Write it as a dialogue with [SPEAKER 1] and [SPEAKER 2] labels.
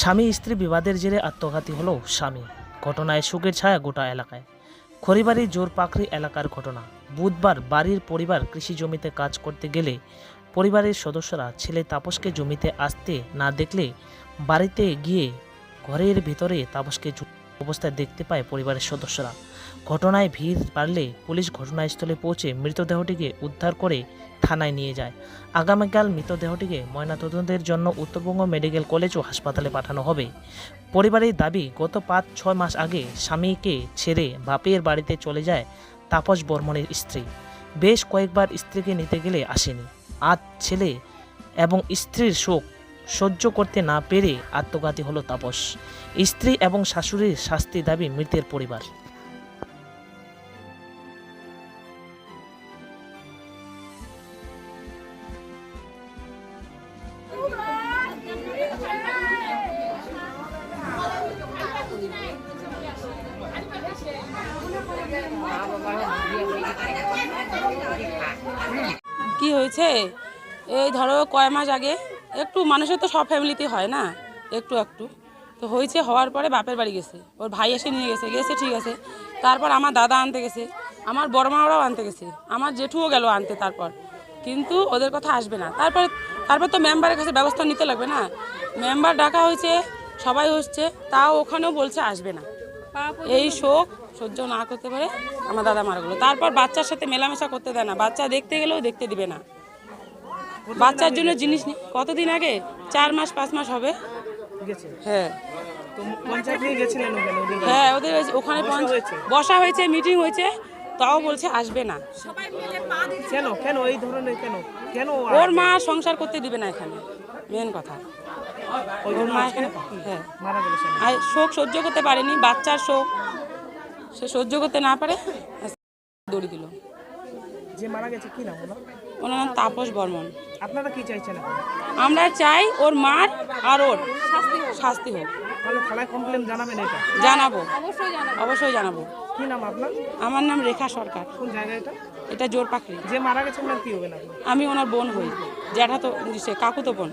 [SPEAKER 1] স্বামী স্ত্রী বিবাদের জেরে আত্মঘাতী হলো স্বামী। ঘটনায় শোকের ছায়া গোটা এলাকায়। খড়িবাড়ি জোর পাখরি এলাকার ঘটনা। বুধবার বাড়ির পরিবার কৃষি জমিতে কাজ করতে গেলে পরিবারের সদস্যরা ছেলে তাপসকে জমিতে আসতে না দেখলে বাড়িতে গিয়ে ঘরের ভিতরে তাপসকে অবস্থায় দেখতে পায় পরিবারের সদস্যরা। ঘটনায় ভিড় বাড়লে পুলিশ ঘটনাস্থলে পৌঁছে মৃতদেহটিকে উদ্ধার করে থানায় নিয়ে যায়। আগামীকাল মৃতদেহটিকে ময়নাতদন্তের জন্য উত্তরবঙ্গ মেডিকেল কলেজ ও হাসপাতালে পাঠানো হবে। পরিবারের দাবি, গত পাঁচ, ছয় মাস আগে স্বামীকে ছেড়ে বাপের বাড়িতে চলে যায় তাপস বর্মনের স্ত্রী। বেশ কয়েকবার স্ত্রীকে নিতে গেলে আসেনি। আজ ছেলে এবং স্ত্রীর শোক সহ্য করতে না পেরে আত্মঘাতী হলো তাপস। স্ত্রী এবং শাশুড়ির শাস্তি দাবি মৃতের পরিবার।
[SPEAKER 2] কি হয়েছে? এই ধরো কয় মাস আগে একটু মানুষের তো সব ফ্যামিলিতে হয় না, একটু একটু। তো হয়েছে, হওয়ার পরে বাপের বাড়ি গেছে। ওর ভাই এসে নিয়ে গেছে গেছে, ঠিক আছে। তারপর আমার দাদা আনতে গেছে, আমার বড় মাওরাও আনতে গেছে, আমার জেঠুও গেল আনতে তারপর। কিন্তু ওদের কথা আসবে না। তারপর তারপর তো মেম্বারের কাছে ব্যবস্থা নিতে লাগবে না। মেম্বার ডাকা হয়েছে, সবাই হচ্ছে, তাও ওখানেও বলছে আসবে না। এই শোক সহ্য না করতে পারে আমার দাদা মারা গেলো। তারপর বাচ্চার সাথে মেলামেশা করতে দেয় না। বাচ্চা দেখতে গেলেও দেখতে দিবে না। বাচ্চার জন্য জিনিস নেই কতদিন আগে? চার মাস পাঁচ মাস হবে। হ্যাঁ। হ্যাঁ ওদের ওখানে বসা হয়েছে? মিটিং হয়েছে তাও বলছে আসবে না।
[SPEAKER 1] কেন? কেন এই ধরনের কেন? কেন
[SPEAKER 2] ওর মা সংসার করতে দিবে না এখানে মেন কথা। ওর মা এখানে হ্যাঁ। আর শোক সহ্য করতে পারেনি বাচ্চার শোক। সে সহ্য করতে না পারে দড়ি দিল।
[SPEAKER 1] যে মারা গেছে কি নাম ওনার
[SPEAKER 2] নাম তাপস বর্মন।
[SPEAKER 1] আপনারা কি চাইছেন
[SPEAKER 2] আমরা চাই ওর মার আর ওর শাস্তি হোক।
[SPEAKER 1] তাহলে থানায় কমপ্লেন জানাবেন এটা?
[SPEAKER 2] জানাব। অবশ্যই জানাব।
[SPEAKER 1] কি নাম আপনার?
[SPEAKER 2] আমার নাম রেখা সরকার।
[SPEAKER 1] কোন জায়গা এটা?
[SPEAKER 2] এটা জোর পাখি
[SPEAKER 1] যে মারা গেছে ওনার কি হবে না?
[SPEAKER 2] আমি ওনার বোন হই। জ্যাঠা তো সে কাকু তো বোন।